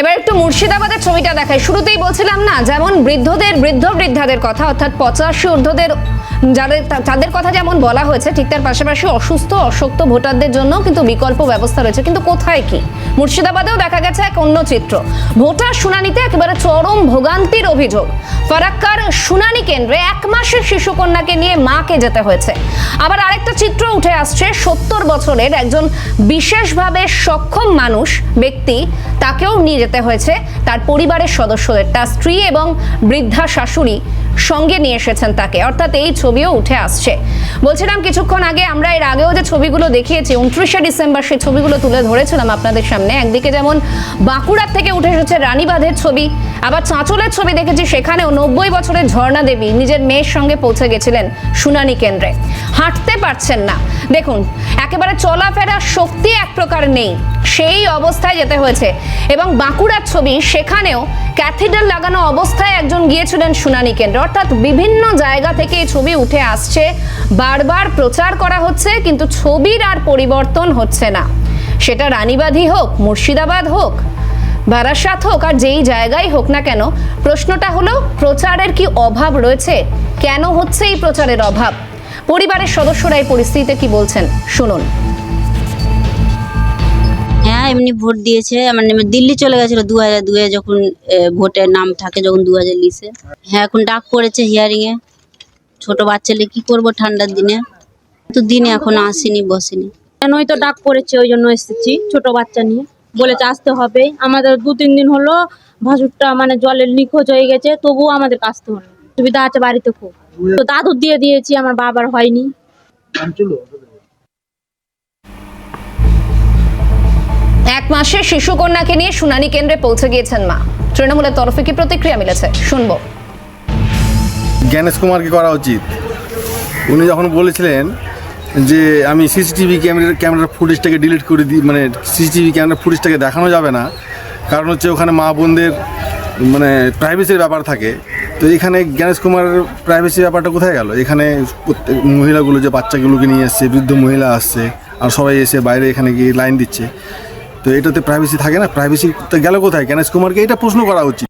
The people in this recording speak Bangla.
এবার একটু মুর্শিদাবাদের ছবিটা দেখাই। শুরুতেই বলছিলাম না, যেমন বৃদ্ধদের বৃদ্ধ বৃদ্ধাদের কথা, অর্থাৎ পঁচাশি ঊর্ধ্বদের যাদের তাদের কথা যেমন বলা হয়েছে, ঠিক তার পাশাপাশি অসুস্থ অশক্ত ভোটারদের জন্য কিন্তু বিকল্প ব্যবস্থা রয়েছে। কিন্তু কোথায় কি? মুর্শিদাবাদেও দেখা গেছে এক অন্য চিত্র। ভোটার শুনানিতে একেবারে চরম ভোগান্তির অভিযোগ। ফারাক্কার শুনানি কেন্দ্রে এক মাসের শিশুকন্যাকে নিয়ে মাকে যেতে হয়েছে। আবার আরেকটা চিত্র উঠে আসছে, সত্তর বছরের একজন বিশেষভাবে সক্ষম মানুষ, ব্যক্তি, তাকেও নিয়ে যেতে হয়েছে। তার পরিবারের সদস্যদের, তার স্ত্রী এবং বৃদ্ধা শাশুড়ি। সঙ্গে নিয়ে এসেছেন তাকে। অর্থাৎ এই ছবিও উঠে আসছে। বলছিলাম কিছুক্ষণ আগে, আমরা এর আগেও যে ছবিগুলো দেখিয়েছি, উনত্রিশে ডিসেম্বর সেই ছবিগুলো তুলে ধরেছিলাম আপনাদের সামনে। একদিকে যেমন বাঁকুড়ার থেকে উঠে এসেছে রানীবাঁধের ছবি, আবার চাঁচলের ছবি দেখেছি, সেখানেও নব্বই বছরের ঝর্ণা দেবী নিজের মেয়ের সঙ্গে পৌঁছে গেছিলেন শুনানি কেন্দ্রে। হাঁটতে পারছেন না। দেখুন, একেবারে চলাফেরার শক্তি এক প্রকার নেই। সেই অবস্থায় যেতে হয়েছে। এবং বাঁকুড়ার ছবি, সেখানেও ক্যাথিড্রাল লাগানো অবস্থায় একজন গিয়েছিলেন শুনানি কেন্দ্রে। অর্থাৎ বিভিন্ন জায়গা থেকে এই ছবি উঠে আসছে। বারবার প্রচার করা হচ্ছে, কিন্তু ছবির আর পরিবর্তন হচ্ছে না। সেটা রানীবাঁধই হোক, মুর্শিদাবাদ হোক, বারাসাত হোক, আর যেই জায়গায় হোক না কেন, প্রশ্নটা হলো, প্রচারের কি অভাব রয়েছে? কেন হচ্ছে এই প্রচারের অভাব? পরিবারের সদস্যরা এই পরিস্থিতিতে কি বলছেন? শুনুন। এমনি ভোট দিয়েছে। মানে দিল্লি চলে গেছিল দু হাজার দুয়ে যখন ভোটের নাম থাকে যখন দু হাজার লিসে হ্যাঁ এখন ডাক পড়েছে হিয়ারিং এ। ছোট বাচ্চালে কি করব ঠান্ডার দিনে? তো দিনে এখনও আসেনি বসেনি। কেনই তো ডাক পড়েছে ওই জন্য এসেছি ছোট বাচ্চা নিয়ে। বলেছে আসতে হবে। আমাদের দু তিন দিন হলো ভাসুরটা মানে জলের নিখোঁজ হয়ে গেছে তবুও আমাদের আসতে হলো। সুবিধা আছে বাড়িতে খুব। তো দাদু দিয়ে দিয়েছি আমার বাবার হয়নি। এক মাসে শিশুকন্যাকে নিয়ে শুনানি কেন্দ্রে পৌঁছে গিয়েছেন মা। তৃণমূলের তরফে কি প্রতিক্রিয়া মিলেছে? শুনব। জ্ঞানেশ কুমারকে করা উচিত। উনি যখন বলেছিলেন যে, আমি সিসিটিভি ক্যামেরার ক্যামেরার ফুটেজটাকে ডিলিট করে দিই মানে সিসিটিভি ক্যামেরার ফুটেজটাকে দেখানো যাবে না। কারণ হচ্ছে ওখানে মা বোনদের মানে প্রাইভেসির ব্যাপার থাকে। তো এখানে জ্ঞানেশ কুমারের প্রাইভেসি ব্যাপারটা কোথায় গেল? এখানে প্রত্যেক মহিলাগুলো যে বাচ্চাগুলোকে নিয়ে এসছে, বৃদ্ধ মহিলা আসছে, আর সবাই এসে বাইরে এখানে গিয়ে লাইন দিচ্ছে। তো এটাতে প্রাইভেসি থাকে না? প্রাইভেসি গেল কোথায়? জ্ঞানেশ কুমারকে এটা প্রশ্ন করা উচিত।